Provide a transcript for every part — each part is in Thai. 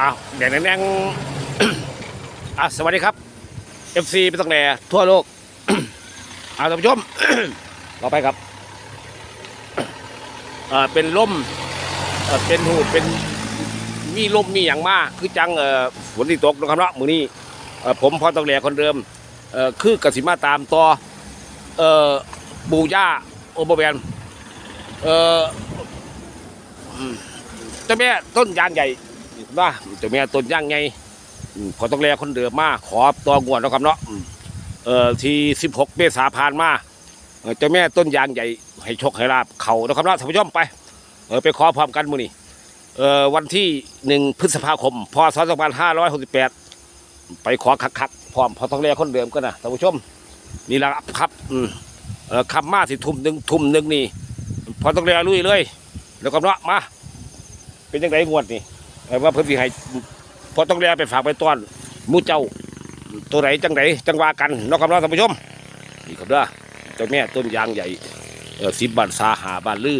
อ้าวแดงแดงอะสวัสดีครับ FC ไปตั้งแต่ทั่วโลกอ่าท่านผู้ชมต่อไปครับเอ่อเป็นล่มเอ่อเป็นหูเป็นมีล่มมีอย่างมากคือจังเอ่อฝนที่ตกนะครับเนาะมือนี้เอ่อผมพอต้งแหลคนเดิมเอ่อคือกสิมาตามต่อเอ่อบูย่าโอเบแบนเอ่อ เจ้าแม่ต้นยางใหญ่นะเจ้าแม่ต้นยางใหญ่อืมพอต้องแลคนเดิมมาขอต่องวดนะครับเนาะเอ่อที่16เมษาผ่านมาเจ้าแม่ต้นยางใหญ่ให้โชคให้ลาบเขานะครับเนาะท่านผู้ชมไปเออไปขอพร้อมกันมื้อนี้เอ่อวันที่หนึ่งพฤษภาคมพศสองพันห้าร้อยหกสิบแปดไปขอคักคักๆพร้อมพอต้องเรียคนเดิมก็นะท่านผู้ชมนี่ละครับอืมเอ่อคำมาสิทุ่มหนึ่งทุ่มหนึ่งนี่พอต้องเรียลุยเลย แล้วก็เนาะมา เป็นยังไงงวดนี่เอ่ว่าเพิ่นสิให้พอต้องเรียไปฝากไปต้อนมูเจ้า ตัวไหนจังไหนจังว่ากันนาะครับเนาะท่านผู้ชมนี่ครับเด้อเจ้าแม่ต้นยางใหญ่เออสิบบานซาหาบานลือ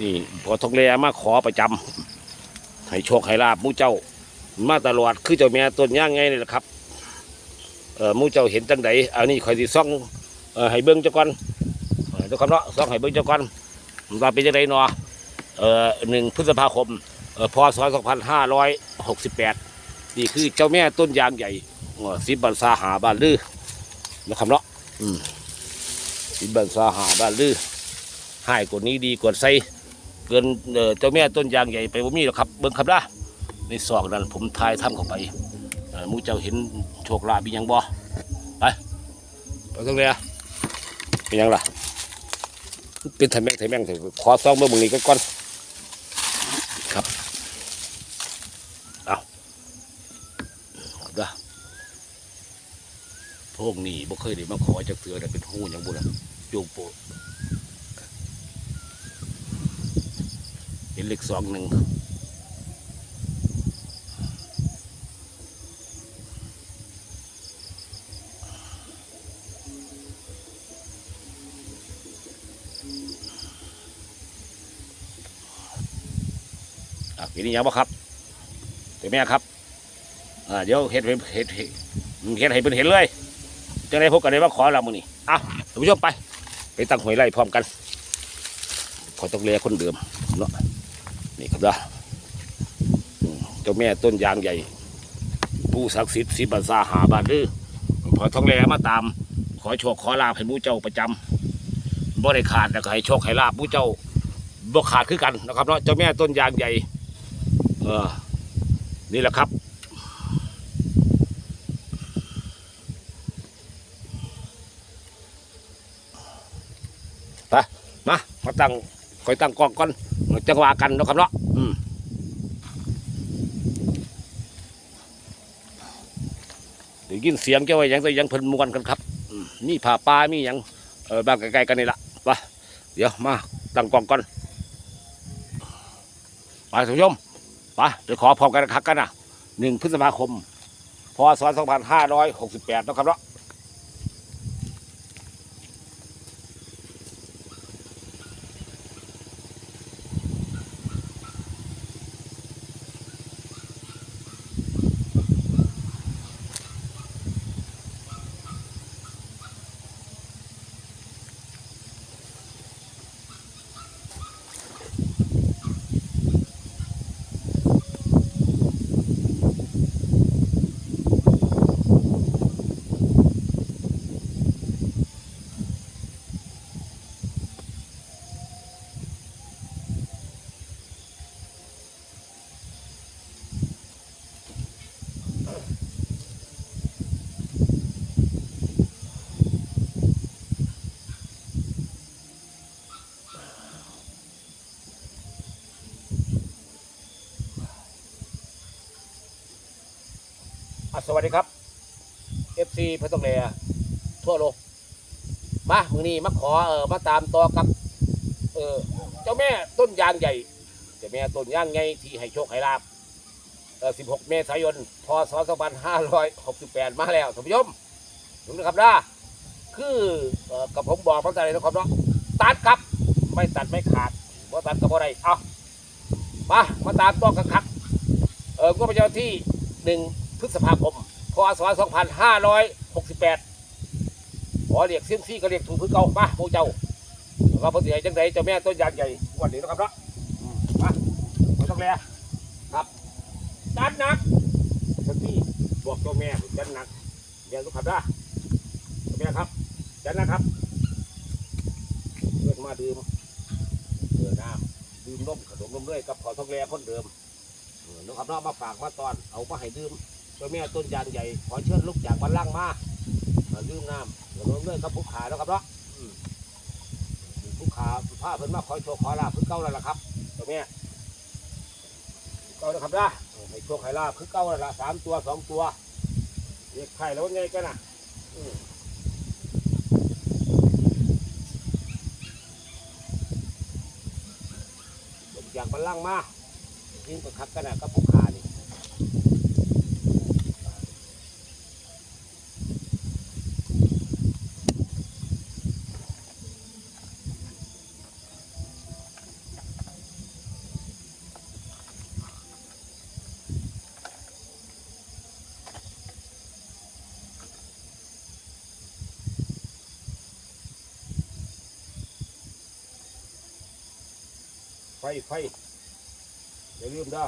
นี่พอทองแลมาขอประจำให้โชคให้ลาบมูเจ้า มาตลอดคือเจ้าแม่ต้นย่างไงนี่แหละครับเออมูเจ้าเห็นจังไดอันนี้คอยสิซ่องเออให้เบิ้งเจ้าก่อนเออเจ้าคำเนาะซ่องให้เบิ้งเจ้าก่อนว่าเป็นจังไดเนาะ เออหนึ่งพฤษภาคมเออพศสองพันห้าร้อยหกสิบแปดนี่คือเจ้าแม่ต้นยางใหญ่สิบบันซาหาบ้านลือนะครับเนาะสิบบันซาหาบ้านลือให้กว่านี้ดีกว่าใส่เกินเจ้าแม่ต้นยางใหญ่ไปบ่มีหรอกครับเบิ่งครับนะในซอกนั้นผมทายทำเข้าไปเอ่อหมูเจ้าเห็นโชคลาภมียังบ่ไปไปตรงเนี้ยเป็นยังล่ะเป็นไทแมงไทแมงขอซองเบิ่งมึงนี้ก่อนครับเอาครับนะ พวกนี้บ่เคยได้มาขอจากเสือแต่เป็นหูหยังบุญโยงโปะเป็นเลขสองหนึ่งอะเห็นยังบ่ครับเดี๋ยวแม่ครับ อ่า เดี๋ยวเห็ดเห็ดเห็ดเห็ดเห็ดให้เป็นเห็นเลย จะได้พบกันได้ว่าขอเรามือนี่อะท่านผู้ชมไป ไปตั้งหวยไล่พร้อมกัน ขอต้องเลียคนเดิมเนาะนี่ครับนะอืมเจ้าแม่ต้นยางใหญ่ ผู้ศักดิ์สิทธิ์สิบันซาหาบานดื้อพอท้องแหลมาตาม ขอโชคขอลาภให้หมูเจ้าประจำบ่ได้ขาดแล้วก็ให้โชคให้ลาภหมูเจ้าบ่ขาดคือกันนะครับเนาะเจ้าแม่ต้นยางใหญ่ เออนี่แหละครับ ไป มาตั้งคอยตั้งกองก่อนจังหวะกันเนาะครับเนาะอืมเดี๋ยวยินเสียงเจ้าไว้หยังแต่ยังเพิ่นมวนกันครับอืมมีผ่าปลามียังเออบางใกลๆกันนี่ละไปเดี๋ยวมาตั้งกองก่อนไปท่านผู้ชมไปเดี๋ยวขอพร้อมกันคักกันนะหนึ่งพฤษภาคมพศสองพันห้าร้อยหกสิบแปดนะครับเนาะ สวัสดีครับ FC พระต้องเรียทั่วโลก มามือนี้มาขอเออมาตามต่อกับ เออเจ้าแม่ต้นยางใหญ่ เจ้าแม่ต้นยางใหญ่ที่ให้โชคให้ลาบเออ16 เมษายน พศ 2568 มาแล้วท่านผู้ชมดูนะครับนะคือเออกับผมบอกมาแต่เลยนะครับเนาะตัดครับไม่ตัดไม่ขาดว่าตัดก็บ่ได้เอามามาตามต้อกันครับเอองบประมาที่หนึ่ง พฤษภาคมพศสองพันห้าร้อยหกสิบแปดขอเรียกเซี่ยมซี่ก็เรียกถูกคือเก่ามาโมเจ้าเราปฏิเสธจังไดเจ้าแม่ต้นยางใหญ่วันนี้นะครับเนาะมาไม่ต้องแลครับจัดหนักเซี่ยมซี่บอกเจ้าแม่จัดหนักเดี๋ยวทุกขับได้เจ้าแม่ครับจัดหนะครับเพื่อนมาดื่มเดือน้ำดื่มนมขนมนมเรื่อยกับพอทองแรคนเดิมนะครับเนาะมาฝากมาตอนเอามาให้ดื่ม เจ้าแม่ต้นยางใหญ่ ขอเชิญลูกจากบ้านล่างมามาดื่มน้ำขนมเรื่อยกับผู้ขาแล้วครับเนาะผู้ขาผ้าเพิ่นมาขอโชว์ขอลาภคือเก่าแล้วล่ะครับเจ้าแม่เก่าแล้วครับนะให้โชคให้ลาภคือเก่าแล้วล่ะสามตัวสองตัวเรียกไข่แล้วว่าไงกันน่ะลูกจากบ้านล่างมายิ่งกว่าคักกันน่ะกับผู้ขานี่ ไฟไฟอย่าลืมนะ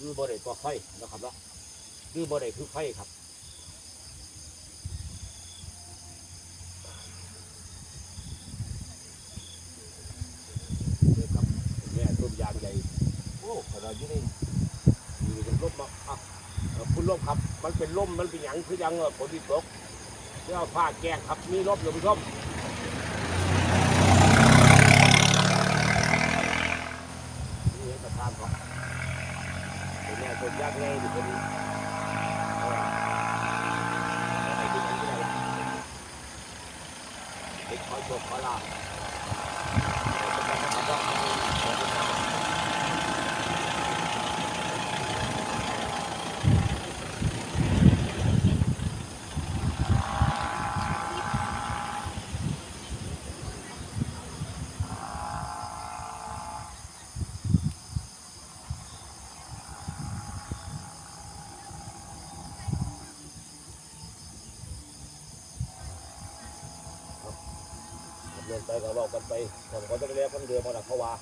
ลืมบ่ได้ตัวไฟนะครับเนาะลืมบ่ได้คือไฟครับนี่ครับเนี่ต้นยางใหญ่โอ้ขนาดอยู่นี่อยู่ในร่มมาอะคุณร่มครับ มันเป็นร่มมันเป็นหยังคือยังฝนที่ตกเรื่องฟ้าแกงครับมีร่มอยู่ผู้ชม นี่เอกสารครับเป็นแม่ต้นยางไงหรือเป็นเอ่ออะไรที่ไหนที่ไหนล่ะ เด็กขอโชคขอลาภเดิน ไปก็บอกกันไปผมก็ต้องเรียกกันเดือมาหนักเขาว่า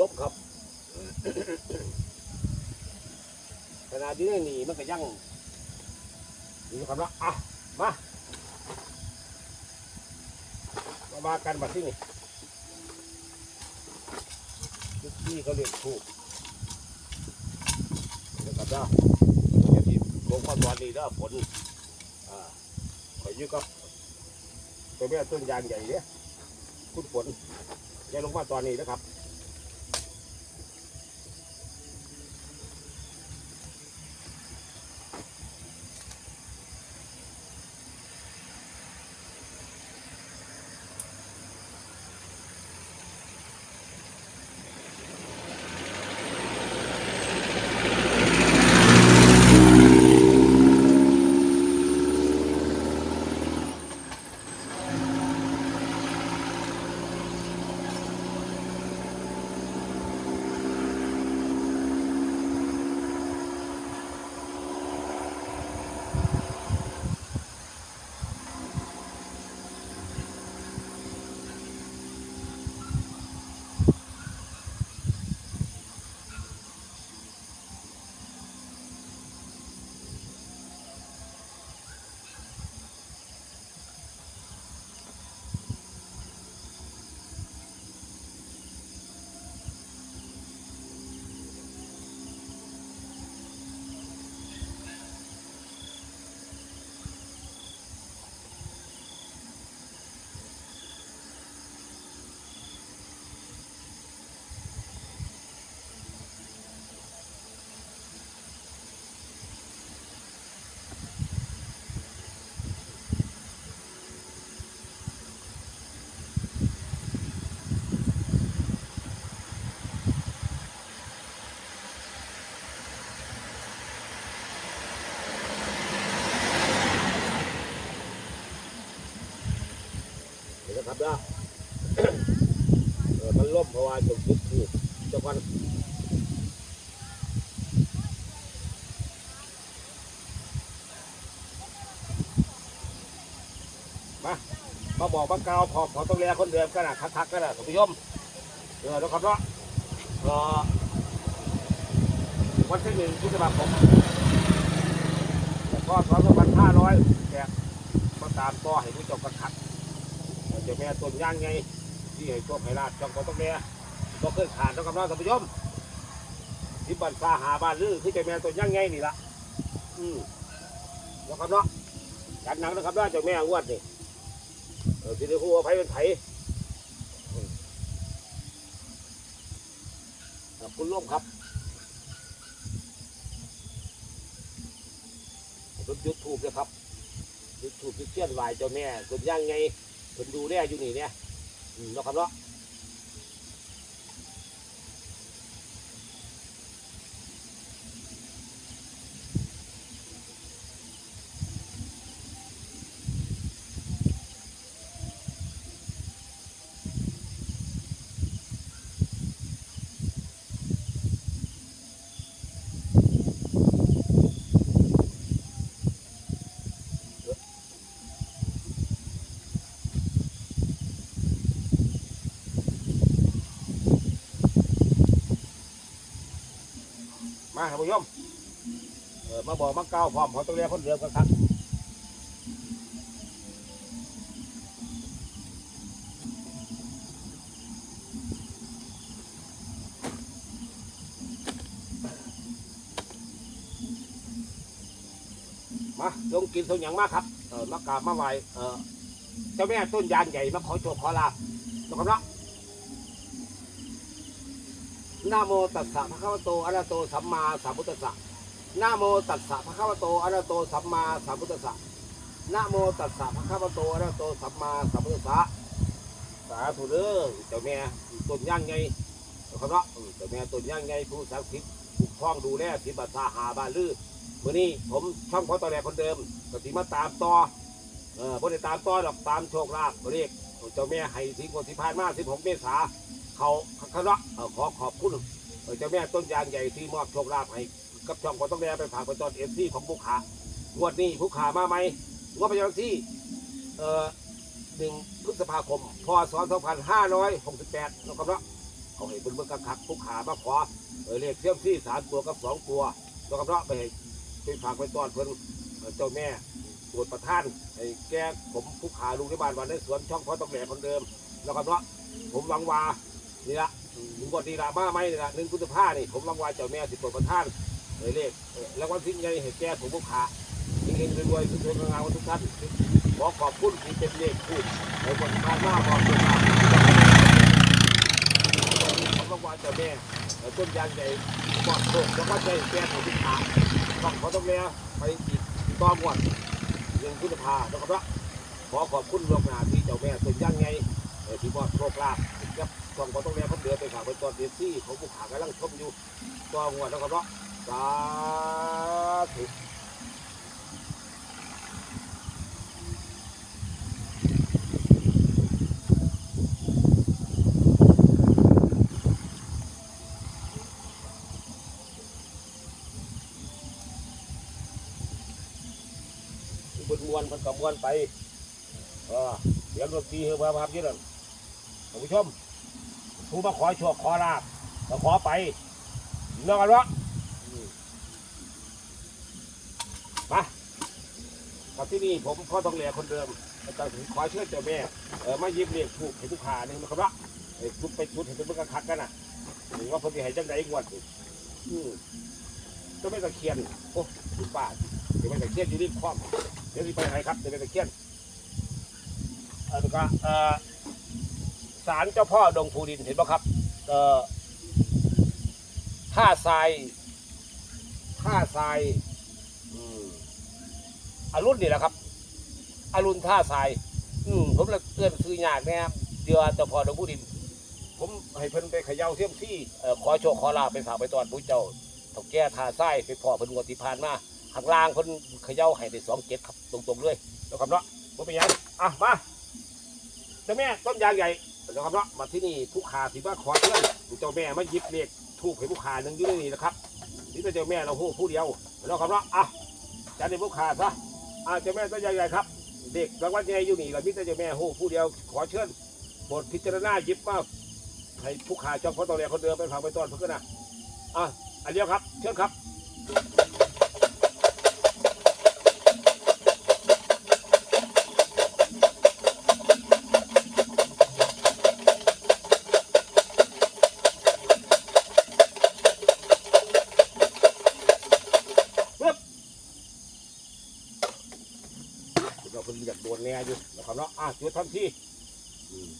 ลบครับขนาดนี้นี่มันก็ยังนี่ครับละอะมา มามากันมาที่นี่ ที่เขาเรียกทูบนะครับนะเดี๋ยวที่ลงความร้อนนี่นะฝนอ่าขอยืดก็ตัวแม่ต้นยางใหญ่เนี่ยคุณฝนอย่าลงมาตอนนี้นะครับ เด้อเออมันล่มเพราะว่าจุดจุดถูกจ้าพันมามาบอกมากล่าวพอพอต้องแลคนเดิมกันนะทักๆกันนะท่านผู้ชมเออแล้วครับเนาะเอวันที่หนึ่งพฤษภาคมก็สองพันห้าร้อยแกมาตามต่อให้ผู้จ้ากันคักเจ้าแม่ต้นย่างไงที่ให้โชคให้ลาบจองก็ต้องแม่ก็เคยขาดแล้วกับน้องท่านผู้ชมที่บ้านซาหาบ้านลือคือเจ้าแม่ต้นย่างไงนี่ละอืมแล้วครับเนาะจัดหนังนะครับเนาะเจ้าแม่งวดนี่เออสิได้ฮู้ว่าไผเป็นไผอืมขอบคุณร่วมครับรถยุดถูกเลยครับยุดถูกยุดเชี่ยนไหวเจ้าแม่ต้นย่างไง คนดูแลอยู่นี่เนี่ยอืมเนาะครับเนาะ ผู้ชมเออมาบอกมาเกล่าพร้อมเขอต้องเรียกคนเดิมกันครับมาลงกินส่วนอย่างมากครับเออมากราบมาไหวเออเจ้าแม่ต้นยางใหญ่มาขอโชคขอลาบนะครับเนาะ นะโมตัสสะภะคะวะโตอะระโตสัมมาสัมพุทธัสสะนะโมตัสสะภะคะวะโตอะระโตสัมมาสัมพุทธัสสะนะโมตัสสะภะคะวะโตอะระโตสัมมาสัมพุทธัสสะสาธุเด้อเจ้าแม่ต้นย่างไงเขาเนาะเจ้าแม่ต้นย่างไงผู้ศักดิ์สิทธิ์ปกครองดูแลสิบัตาหาบาลือวันนี้ผมช่องพอตอแหลคนเดิมก็สิมาตามต่อเออบ่ได้ตามต่อหรอกตามโชคลาภเรียกเจ้าแม่ให้ทิ้งคนที่ผ่านมา16 เมษา เขาเขาเนาะขอขอบคุณเจ้าแม่ต้นยางใหญ่ที่มอบโชคลาภให้กับช่องขอต้องแดไปฝากไปตอนเอฟซีของผู้ขางวดนี้ผู้ขามาไหมงวดประจำวันที่เอ่อหนึ่งพฤษภาคมพศ2568นะครับเนาะเขาให้เป็นเมือกักขักผู้ขามาขอเออเลขเทียมซี่สามตัวกับสองตัวนะครับเนาะไปให้ไปฝากไปตอนเพิ่นเอ่อเจ้าแม่ตรวจประท่านให้แก้ผมผู้ขาลุงที่บ้านวันในสวนช่องพอต้องแหลคนเดิมนะครับเนาะผมหวังว่า นี่ละถึงกดดีละมาไหมนี่ละหนึ่งพุทธภาพนี่ผมรางวัลเจ้าแม่สิบกว่าประท่านเลยเลขเอ่อรางวัลสิ้นใหญ่เห็นแก่ผมผู้ขาจริงๆรวยๆทุกคนงานทุกท่านขอขอบคุณที่เป็นเลขพูดในบทการมาบอกตัวมาผมรางวัลเจ้าแม่ต้นยางใหญ่ปอดโปร่งแล้วก็ใจแก่ของผู้ขาต้องขอต้องเลียไปอีกต่อหมวดหนึ่งพุทธภาแล้วก็ขอขอบคุณล่วงหน้าที่เจ้าแม่ต้นยางใหญ่ ที่มอบโชคลาภกับช่องก็ต้องเรียนผมเดือดไปฝาไปตอนเดือนที่ของผู้ขากำลังชมอยู่ตัวงวดแล้วก็เนาะสาธุบนมวนมันกับมวนไปเออเสียงดนตรีเฮือพาพามยี่นั่น ท่านผู้ชมผู้มาขอโชคขอลาบก็ขอไปนอนวะมาครับที่นี่ผมพ่อต้องเหลียคนเดิมอาจารย์ขอเชิญเจ้าแม่เออมายิบเรียกถูกเห็นทุกขานี่นะครับว่าไอ้ทุกไปชุดเห็นเป็นเมื่อกคักกันนะหรือว่าคนที่ให้จังใดงวดอืมเจะไม่ตะเคียนโอ้คุป้าเดี๋ยวไม่ตะเคียนอยู่นี่คล้องเดี๋ยวนี้ไปไหนครับเดี๋ยวไปตะเคียนเออแล้วก็เอ่อ ศาลเจ้าพ่อดงภูดินเห็นปะครับเอ่อท่าทรายท่าทรายอืมอรุณนี่แหละครับ อรุณท่าทราย อืมผมเลยเอื้อนซื้อยากแน่เดือเจ้าพ่อดงภูดิน ผมให้เพิ่นไปเขย่าเที่ยมที่เอ่อขอโชคขอลาภไปฝากไปตอนผู้เจ้าถ่าแก่ท่าทรายไปพ่อเพิ่นงวดที่ผ่านมาข้างล่างเพิ่นเขย่าให้ได้สองเจ็ดครับตรงๆเลยแล้วครับเนาะบ่เป็นยังอะมาเจ้าแม่ต้นยางใหญ่ นะครับเนาะมาที่นี่ผู้ขาสิว่าขอเชิญเจ้าแม่มาหยิบเลขทูบให้ผู้ขาหนึ่งอยู่ในนี่นะครับนี่เป็นเจ้าแม่เราหู้ผู้เดียวนะครับเนาะอะจัดในผู้ขาซะอะเจ้าแม่ต้นยางใหญ่ๆครับ เด็กรางวัลใหญ่อยู่นี่เราพิจารณาแม่หู้ผู้เดียวขอเชิญโปรดพิจารณาหยิบมาให้ผู้ขาจ้าพ่อตอแหลคนเดิมเป็นผังไปต้อนเพื่อนนะอะอันเดียวครับ เชิญครับ เราคนอยากโดนแเนาะอะจุดทันทีอืม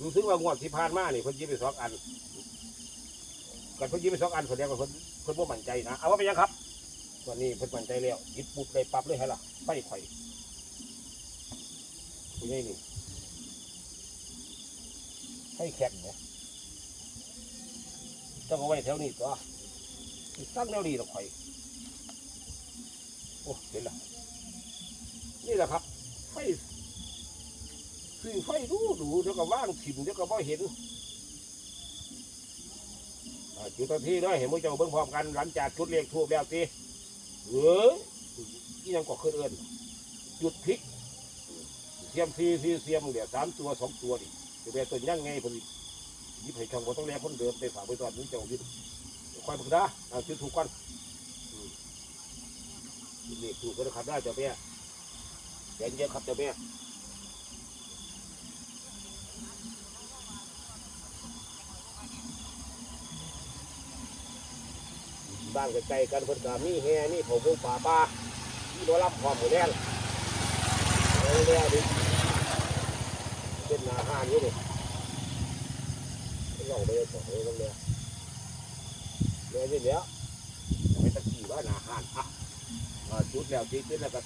รู้สึกว่างวดที่ผ่านมานี่เพิ่นยิบไปสองอันกันเพิ่นยิบไปสองอันแสดงว่าเพิ่นเพิ่นบ่มั่นใจนะเอาว่าเป็นยังครับวันนี้เพิ่นมั่นใจแล้วหยิบปุ๊บได้ปั๊บเลยให้ล่ะไฟไข่คุณยายนี่ให้แข็งเนี่ยต้องเอาไว้แถวนี้ตัวตั้งแนวดีหรอกไข่โอ้เห็นละนี่แหละครับ ไฟสื่อไฟดูดูเดี๋ยวก็ว่างถิ่มเดี๋ยวก็บ่เห็นจุดทันทีด้วยเห็นมือเจ้าเบิ่งพร้อมกันหลังจากชุดเรียกทูบแล้วสิเอ้ยที่ยังก็ขึ้นเอินจุดพลิกเสียมซีซีเสียมเดี๋ยวสามตัวสองตัวดิจะเป็นตัวยังไงพอดียิบให้ช่องบ่ต้องแลคนเดิมไปฝากไปตอนนี้เจ้าดิคอยบึกได้เอาจุดถูกก่อนเรียกถูกก็ได้ขับได้เจ้าเปี้ยเย็นเยอะครับเจ้าแม่ บ้านใกล้ๆกันเพิ่นก็มีแฮมีเผาพงป่าป่ามีรถรับความหมูแดงเอาแล้วดิเป็นหนาห้านอยู่นี่ลองไปเลยต่อเลยลงเลยเลยนี่เดี๋ยวไปตะกี้ว่าหนาห้านอะจุดแล้วจุดแล้วก็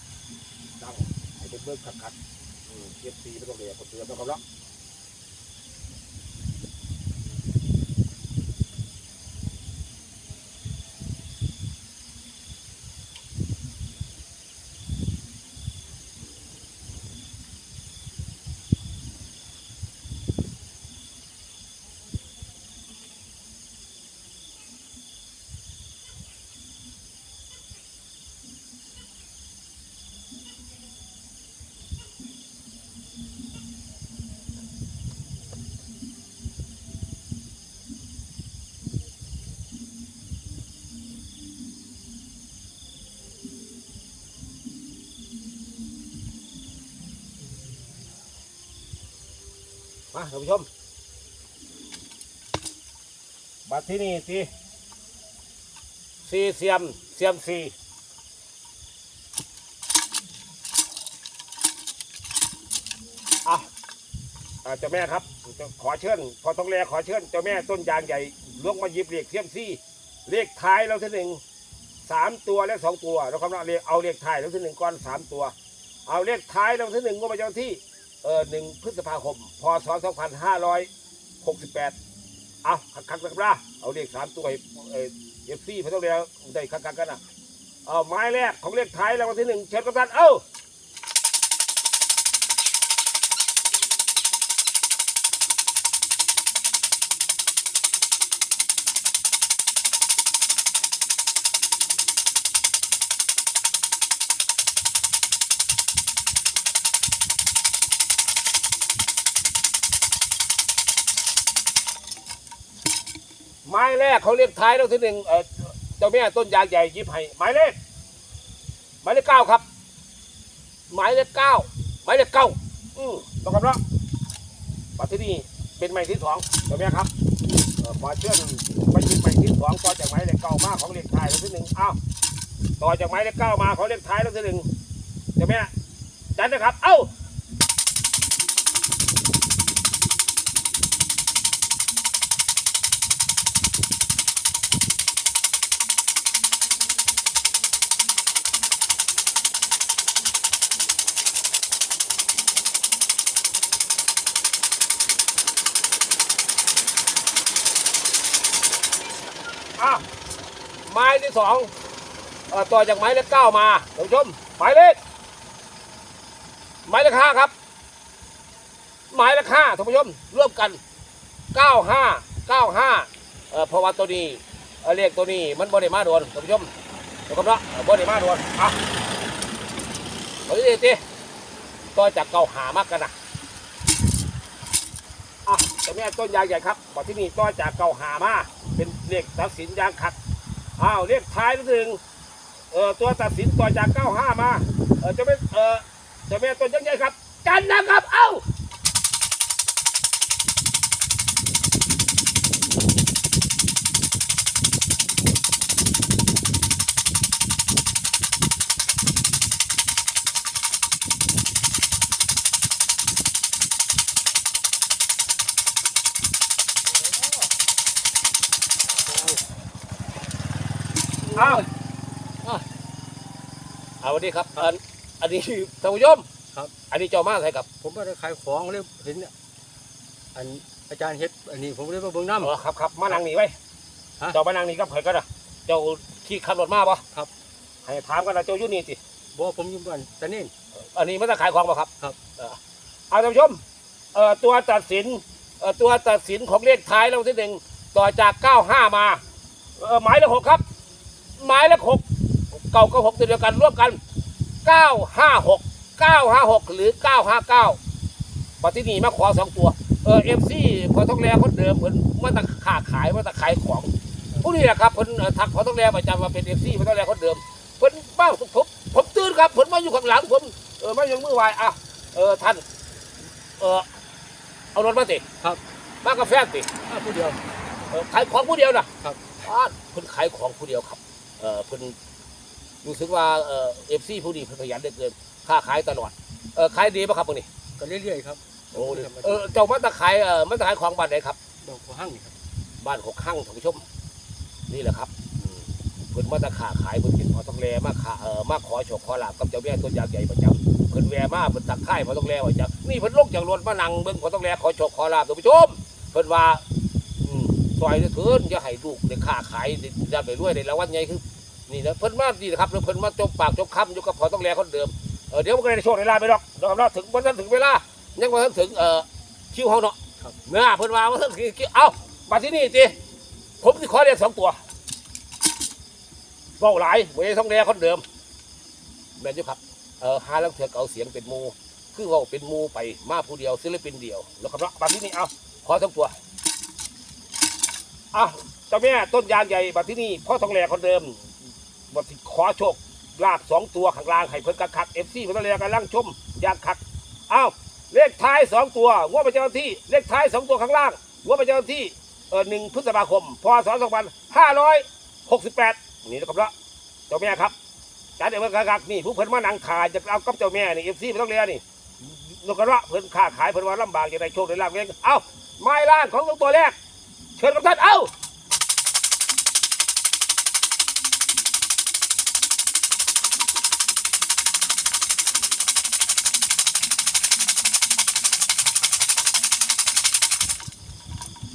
ตั้งให้เป็นเบิ้งขัดๆอืมเก็บซีไม่ต้องเรียกคนเตือนต้องกำลั มาท่านผู้ชม บัดที่นี่สิซีเสียมเสียมซี่อ่าเจ้าแม่ครับ ขอเชิญพอต้องแลขอเชิญเจ้าแม่ต้นยางใหญ่ลวงมาหยิบเลขเสียมซี่ เลขท้ายเราที่หนึ่งสามตัวและสองตัวเราคำนวณเลขเอาเลขท้ายเราที่หนึ่งก้อนสามตัว เอาเลขท้ายเราที่หนึ่งก็มาเจ้าที่ เออหนึ่งพฤษภาคม พศสองพันห้าร้อยหกสิบแปดเอาคักคักๆนะครับเอาเลขสามตัวให้เอเอฟซีพระต้องเรียนได้คักคักกันนะเอาไม้แรกของเลขท้ายรางวัลที่หนึ่งเชิญกับท่านเอ้า ไม้แรกของเลขท้ายรางวัลที่หนึ่งเออเจ้าแม่ต้นยางใหญ่ยิบให้หมายเลขหมายเลขเก้าครับ หมายเลขเก้าหมายเลขเก้าอืมต้องคำรับปัจจุบันนี้เป็นหมายที่สองเจ้าแม่ครับเอ่อขอเชิญไปยิบหมายที่สองต่อจากหมายเลขเก้ามาของเลขท้ายรางวัลที่หนึ่งอ้าวต่อจากหมายเลขเก้ามาของเลขท้ายรางวัลที่หนึ่งเจ้าแม่จัดนะครับ เอ้า ที่สองต่อจากไม้เลขเก้ามาท่านผู้ชมหมายเลขหมายเลขห้าครับ หมายเลขห้าท่านผู้ชมร่วมกันเก้าห้าเก้าห้าเอ่อเพราะว่าตัวนี้เเลขตัวนี้มันบริมาโดนท่านผู้ชมนะครับเนาะบริมาโดนอะเอาดิตีต่อจากเก่าหามากกันนะอะแต่แม่ต้นยางใหญ่ครับบอกที่นี่ต่อจากเก่าหามาเป็นเลขตัดสินยางขัด อ้าวเลขท้ายนิดนึงเอ่อตัวตัดสินต่อจากเก้าห้ามา เออจะเป็นเออเจะไม่ตัวยังใหญ่ครับ กันนะครับ เอ้า อาเอาเอาวันนี้ครับอันอันนี้ท่านผู้ชมครับ อันนี้เจ้ามาใครครับผมมาได้ขายของเลยเห็นอันอาจารย์เฮ็ดอันนี้ผมเลยมาเบิ่งน้อ๋อครับครับมานั่งนี่ไว้ฮะเจ้ามานั่งนี่ก็เผยก็ได้เจ้าขี่ขับรถมาปะครับ ให้ถามกันนะเจ้าอยู่นี่สิำบอกผมอยู่บ้านแต่นี่ อันนี้มันจะขายของป่ะครับครับ เออเอาท่านผู้ชมเอ่อตัวตัดสินเอ่อตัวตัดสินของเลขท้ายรางวัลที่หนึ่งต่อจาก 95 มาเอ่อหมายเลขหกครับ หมายเลขหกเก่ากับหกตัวเดียวกันร่วมกัน956 956หรือ959ปฏินีมาขอสองตัว เออเอฟซีพอต้องแลคนเดิมเพิ่นมาตะขาขายมาตะขายของผู้นี้แหละครับเพิ่นเอ่อทักพอต้องแลประจำมาเป็นเอฟซีพอต้องแลคนเดิมเพิ่นเป้าผมผมตื่นครับเพิ่นมาอยู่ข้างหลังผมเออมาอยู่มือไหวอะเออท่านเออเอารถมาติครับมากาแฟติอ้าวผู้เดียวเออขายของผู้เดียวนะครับอ่าเพิ่นขายของผู้เดียวครับ เออเพิ่นรู้สึกว่าเออฟซีผู้นี้เพิ่นขยันเหลือเกินค้าขายตลอดเออขายดีป่ะครับพวกนี้ก็เรื่อยๆครับโอ้เออเจ้ามาตะขายเออมาตะขายของบ้านไหนครับ ดอกหัวหั่งนี่ครับบ้านหกข้างท่านผู้ชม นี่แหละครับอืมเพิ่นมาตะขาขายเพิ่นเป็นพอต้องแลมาขาเออมาขอโชคขอลาบกับเจ้าแม่ต้นยางใหญ่ประจำเพิ่นแวมาเพิ่นตักค่ายพอต้องแลประจำนี่เพิ่นลงจากรถมานั่งเบิ่งพอต้องแลขอโชคขอลาบท่านผู้ชมเพิ่นว่าอืมซอยเถินอย่าให้ลูกได้ค้าขายได้ได้ไปรวยได้รางวัลใหญ่คือ นี่นะเพิ่นมาดีนะครับแล้วเพิ่นมาจมปากจมคำอยู่กับพอต้องแลคนเดิมเออเดี๋ยวมันก็ได้โชคได้ลาบไปดอกนะครับเนาะถึงวันนั้นถึงเวลายังวันนั้นถึงเอ่อคิวเฮาเนาะครับเมื่อเพิ่นว่าว่าถึงคิวเอ้ามาที่นี่ติผมสิขอเรียกสองตัวเบาหลายบ่ได้ต้องแลคนเดิมแม่นอยู่ครับเออหาลังเถือเอาเสียงเป็นหมูคือเว่าเป็นหมูไปมาผู้เดียวศิลปินเดียวแล้วครับเนาะมาที่นี่เอาขอสองตัวอะเจ้าแม่ต้นยางใหญ่บัดที่นี่พ่อทองแหลคนเดิม บัดที่ขอโชคลาบสองตัวข้างล่างให้เพิ่นกักคักเอฟซีเพิ่นทองแหลกันล่างชมยางคักอ้าวเลขท้ายสองตัวงวดประจำวันที่เลขท้ายสองตัวข้างล่างงวดประจำวันที่เออหนึ่งพฤษภาคมพศสองพันห้าร้อยหกสิบแปดนี่นะครับละเจ้าแม่ครับจัดเดี๋ยวเพิ่นกักคักนี่ผู้เพิ่นมานังถ่ายจะเอากับเจ้าแม่นี่เอฟซีเพิ่นทองแหลนี่นกกระระเพิ่นค้าขายเพิ่นว่าลำบากจะได้โชคได้ลาบเองเอ้าไม้ล่างของตัวแรก เชิญกับท่านเอ้า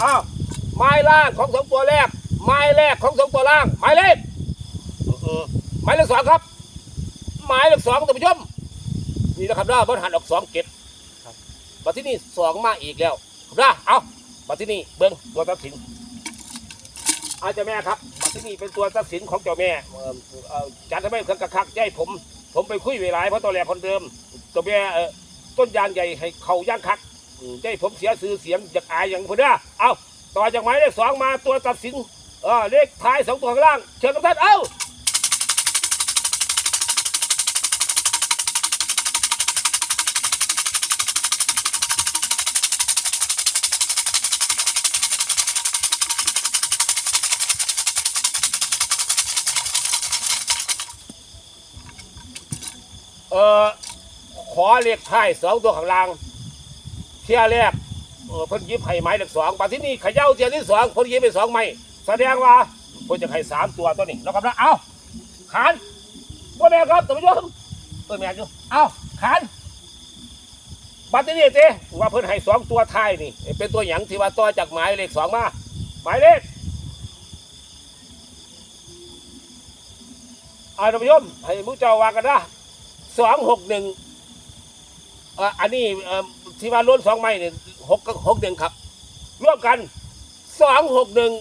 อ้าวไม้ล่างของสองตัวแรก ไม้แรกของสองตัวล่างหมายเลขเออหมายเลขสองครับ หมายเลขสองท่านผู้ชมนี่นะครับด้าบนหันออกสองเก็บครับมาที่นี่สองมาอีกแล้วครับด้าเอามาที่นี่เบิ้งตัวตัดสินอาเจ้าแม่ครับมาที่นี่เป็นตัวตัดสินของเจ้าแม่เอ่อเอ่อจัดทำไมเครื่องกระคักใจผม ผมไปคุยเวลาเพราะตัวแรกคนเดิม ตัวแม่เอ่อต้นยางใหญ่ให้เขาย่างคัก อืมใจผมเสียสื่อเสียงจากอายอย่างพอดีเอาต่อจากหมายเลขสองมาตัวตัดสินเออเลขท้ายสองตัวข้างล่าง เชิญกับท่านเอ้าเออขอเลขท้ายสองตัวข้างล่าง ที่ยแรกเออเพิ่นยิบไข่ไม้เลขสองปาที่นี่เขย่าเทียที่สองเพิ่นยิบไปสองไม้แสดงว่าเพิ่นจะไข่สามตัวตัวนี้นะครับนะเอาขานบ่แม่ครับท่านผู้ชมเออแม่อยู่เอาขานบัตรที่นี่เต้ว่าเพิ่นให้สองตัวท้ายนี่ เป็นตัวหยังที่ว่าต่อจากหมายเลขสองมาหมายเลขอาท่านผู้ชมให้มุเจ้าว่ากันนะสองหกหนึ่งอันนี้ เอ่อที่ว่าล้วนสองไม้เนี่ยหกหกหนึ่งครับ ร่วมกันสองหกหนึ่ง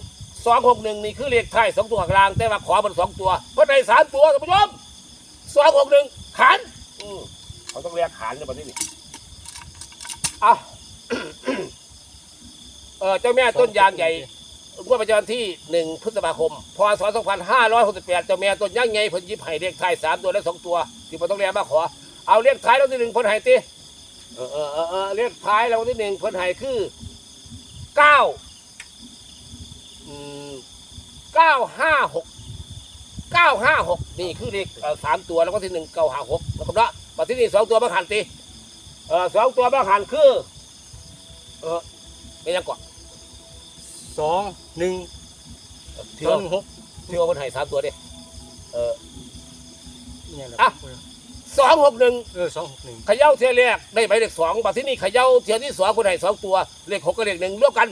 สองหกหนึ่งนี่คือเลขท้ายสองตัวกลาง แต่ว่าขอมันสองตัว เพราะในสามตัวท่านผู้ชมสองหกหนึ่งขานเขาต้องเรียกขานในประเทศนี้อะเออเจ้าแม่ต้นยางใหญ่งวดประจำที่หนึ่งพฤษภาคม พศสองพันห้าร้อยหกสิบแปดเจ้าแม่ต้นยางใหญ่เพิ่นหยิบให้เลขท้ายสามตัวและสองตัวที่ผมต้องเรียกมาขอ เอาเลขท้ายแล้วที่หนึ่งเพิ่นให้ติ เออเออเออเออเลขท้ายแล้วที่หนึ่งเพิ่นให้คือเก้าอืมเก้าห้าหกเก้าห้าหกนี่คือเลขเอ่อสามตัวแล้วก็ที่หนึ่งเก้าห้าหกนะครับเนาะมาที่นี่สองตัวบางหันติเออสองตัวบางหันคือ เออไม่ยังก่อนสองหนึ่งเที่สอว่างหนึ่งหกที่ว่าเพิ่นให้สามตัวดิเออ เนี่ยแหละอะ สองหกหนึ่งเออสองหกหนึ่งเขย่าเทียแรกได้หมายเลขสองบัดที่นี่เขย่าเทียที่สองคนไหนสองตัวเลขหกกับเลขหนึ่งรวมกัน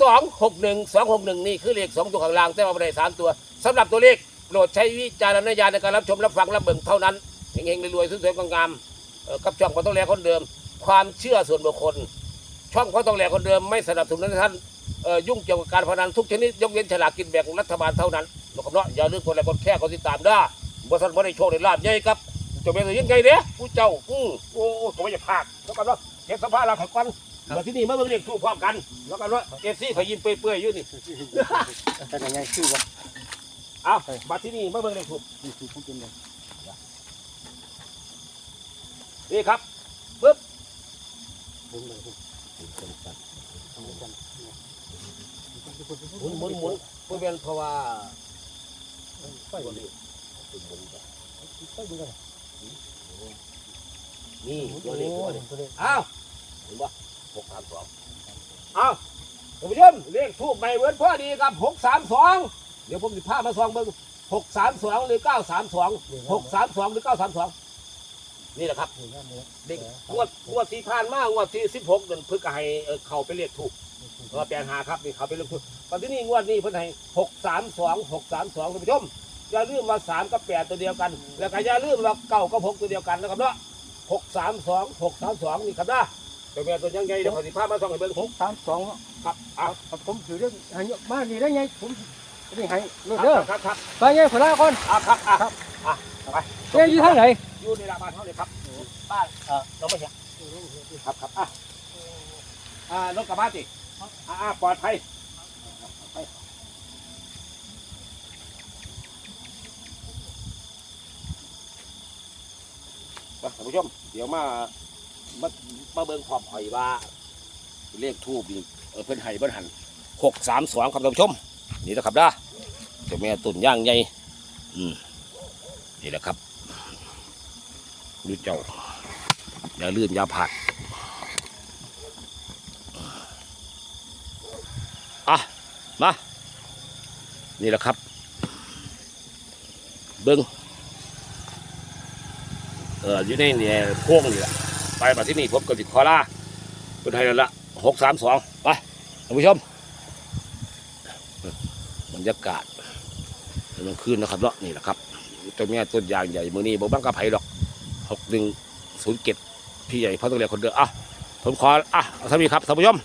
สองหกหนึ่งสองหกหนึ่งนี่คือเลขสองตัวข้างล่างแต่ว่าไม่ได้สามตัวสำหรับตัวเลขโปรดใช้วิจารณญาณในการรับชมรับฟังรับเบิ่งเท่านั้นเฮงๆรวยๆสวยๆงามๆเอ่อกับช่องพอต้องแลคนเดิม ความเชื่อส่วนบุคคล ช่องพอต้องแลคนเดิมไม่สนับสนุนให้ท่านเอ่อยุ่งเกี่ยวกับการพนันทุกชนิดยกเว้นฉลากกินแบ่งรัฐบาลเท่านั้นนะครับเนาะอย่าลืมกดไลค์กดแชร์กดติดตามได้บ่ทันบ่ได้โชคได้ลาบใหญ่ครับ เจ้าแม่ตัวยังไงเด้ผู้เจ้าอือโอ้ผมไม่อยากพลาดแล้วกันเนาะเก็บสภาพเราขัดกันมาที่นี่มาเบิ่งเรียกทูพร้อมกัน แล้วกันเนาะเอฟซีขยินเปื่อยๆอยู่นี่แต่ยังไงคือว่าเอามาที่นี่มาเบิ่งเรียกทูนี่คือผู้เป็นเลยนี่ครับปึ๊บผมเลยผมหมุนหมุนหมุนเพื่อเป็นเพราะว่าไฟเลยไฟดูกัน นี่โอ้ตัวโหนี้ตัวนี้ตัวนี้อ้าวเห็นปะหกสามสองอ้าวท่านผู้ชมเลขทูบใหม่เวิร์นพอดีครับหกสามสองเดี๋ยวผมจะพามาซองเบิ่งหกสามสองหรือเก้าสามสองหกสามสองหรือเก้าสามสองนี่แหละครับเด็กงวดงวดที่ผ่านมางวดที่สิบหกเดือนพฤษภาให้เอ่อเขาไปเรียกถูกเออแปลงหาครับนี่เขาไปเรียกถูกตอนที่นี่งวดนี้เพิ่นให้หกสามสองหกสามสองท่านผู้ชม อย่าลืมว่าสามกับแปดตัวเดียวกัน แล้วก็อย่าลืมว่าเก้ากับหกตัวเดียวกันนะครับเนาะหกสามสองหกสามสองนี่ครับนะตัวแม่ตัวยังไงเดี๋ยวขอสิพามาส่องให้เบิ่งหกสามสองครับอะผมถือเรื่องให้มาดีได้ไงผมได้ให้รถคเด้อรับครับครับไปไงพลาก่อนอะครับอะอะไปเอ้ยอยู่ทางไหนอยู่ในละบ้านเท่าเลยครับบ้านเออน้องไม่เห็นครับครับอะอ่ารถกลับบ้านสิอะอะปลอดภัย นะท่านผู้ชม เดี๋ยวมามามาเบิ่งความหอยว่า เลขทูบนี่เออเพิ่นไห้เพิ่นหันหกสามสองครับท่านผู้ชม นี่นะครับนะเจ้าแม่ตุ่นย่างใหญ่อืมนี่แหละครับดูเจ้าอย่าลื่นอย่าผาดอะมา นี่แหละครับ เบิ้ง เอออยู่ในเนี่ยโค้งนี่แหละไปมาที่นี่ผมกับสิคอล่าเป็นไทยนั่นละหกสามสองไปท่านผู้ชมบรรยากาศกลางคืนนะครับเนาะนี่แหละครับตัวแม่ต้นยางใหญ่มือนี้บอกบ้างกับไผ่ดอกหกหนึ่งศูนย์เจ็ดพี่ใหญ่พ่อต้องเรียกคนเดิมอะผมขออะเอาท่านนี้ครับท่านผู้ชม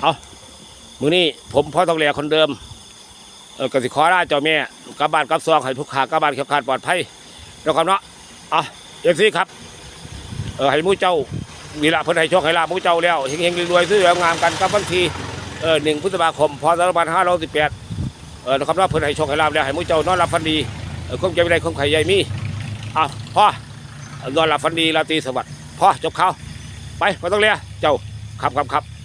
เอามือนี้ผมพ่อต้องเรียกคนเดิมเออกสิขอล่าเจ้าแม่กลับบ้านกลับซองให้ผู้ขากลับบ้านเขียวขาดปลอดภัยแล้วครับเนาะอะ เอฟซีครับเออให้หมูเจ้ามีละเพิ่นให้โชคให้ลาบหมูเจ้าแล้วเฮงๆรวยๆซื้องามกันกับวันที่เออหนึ่งพฤษภาคมพศสองพันห้าร้อยสิบแปดเออนะครับว่าเพิ่นให้โชคให้ลาบแล้วให้หมูเจ้านอนหลับฝันดีเออคงจะไม่ได้คงไข่ใหญ่มีอะพ่อนอนหลับฝันดีราตรีสวัสดิ์พ่อจบข่าวไปไม่ต้องเลี้ยเจ้าครับครับครับ